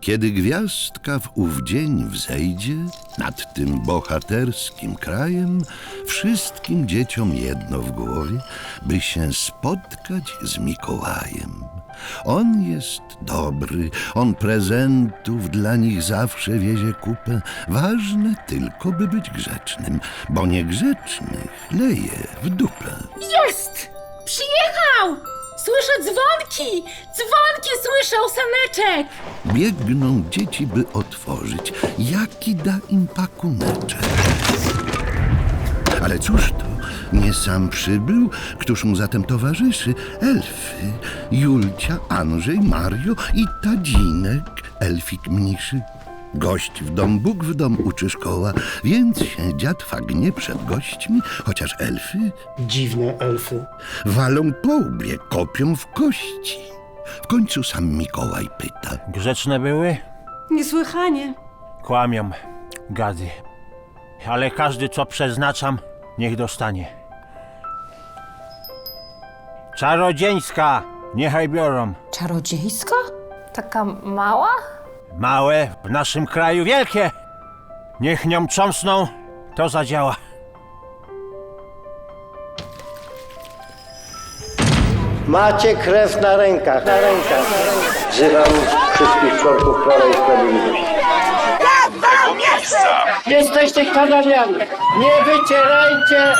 Kiedy gwiazdka w ów dzień wzejdzie nad tym bohaterskim krajem, wszystkim dzieciom jedno w głowie, by się spotkać z Mikołajem. On jest dobry, on prezentów dla nich zawsze wiezie kupę. Ważne tylko, by być grzecznym, bo niegrzecznych leje w dupę. Jest! Przyjechał! Słyszę dzwonki! Dzwonki słyszę, saneczek! Biegną dzieci, by otworzyć, jaki da im pakuneczek. Ale cóż to, nie sam przybył, któż mu zatem towarzyszy? Elfy, Julcia, Andrzej, Mario i Tadzinek, elfik mniszy. Gość w dom, Bóg w dom uczy szkoła, więc się dziad fagnie przed gośćmi, chociaż elfy Dziwne elfy. walą po łbie, kopią w kości. W końcu sam Mikołaj pyta. Grzeczne były? Niesłychanie. Kłamią, gady. Ale każdy, co przeznaczam, niech dostanie. Czarodzieńska, niechaj biorą. Czarodziejska? Taka mała? Małe, w naszym kraju wielkie. Niech nią trząsną, to zadziała. Macie krew na rękach, na rękach. Wzywam wszystkich członków Prawa i Sprawiedliwości. Jesteście kanaliami. Nie wycierajcie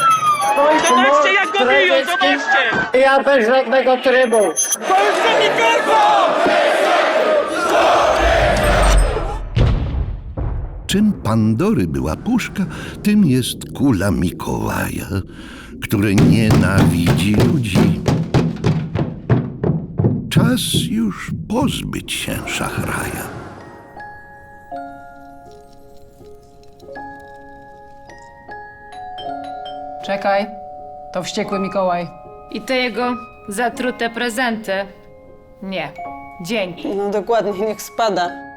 Zobaczcie, jak go biją, zobaczcie! Ja bez żadnego trybu. Polska Mikolko! Czym Pandory była puszka, tym jest kula Mikołaja, który nienawidzi ludzi. Czas już pozbyć się szachraja. Czekaj. To wściekły Mikołaj. I te jego zatrute prezenty. Nie. Dzięki. No dokładnie, niech spada.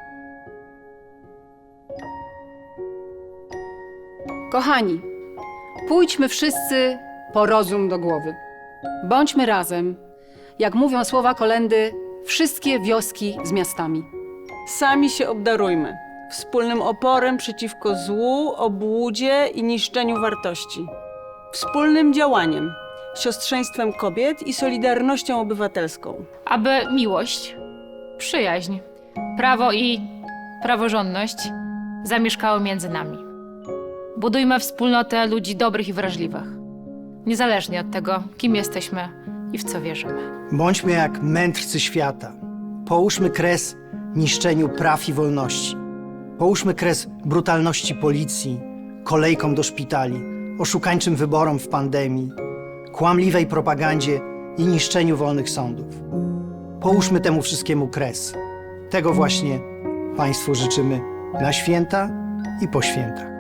Kochani, pójdźmy wszyscy po rozum do głowy. Bądźmy razem. Jak mówią słowa kolendy, wszystkie wioski z miastami. Sami się obdarujmy. Wspólnym oporem przeciwko złu, obłudzie i niszczeniu wartości. Wspólnym działaniem, siostrzeństwem kobiet i solidarnością obywatelską. Aby miłość, przyjaźń, prawo i praworządność zamieszkały między nami. Budujmy wspólnotę ludzi dobrych i wrażliwych. Niezależnie od tego, kim jesteśmy i w co wierzymy. Bądźmy jak mędrcy świata. Połóżmy kres niszczeniu praw i wolności. Połóżmy kres brutalności policji, kolejkom do szpitali, oszukańczym wyborom w pandemii, kłamliwej propagandzie i niszczeniu wolnych sądów. Połóżmy temu wszystkiemu kres. Tego właśnie Państwu życzymy na święta i po świętach.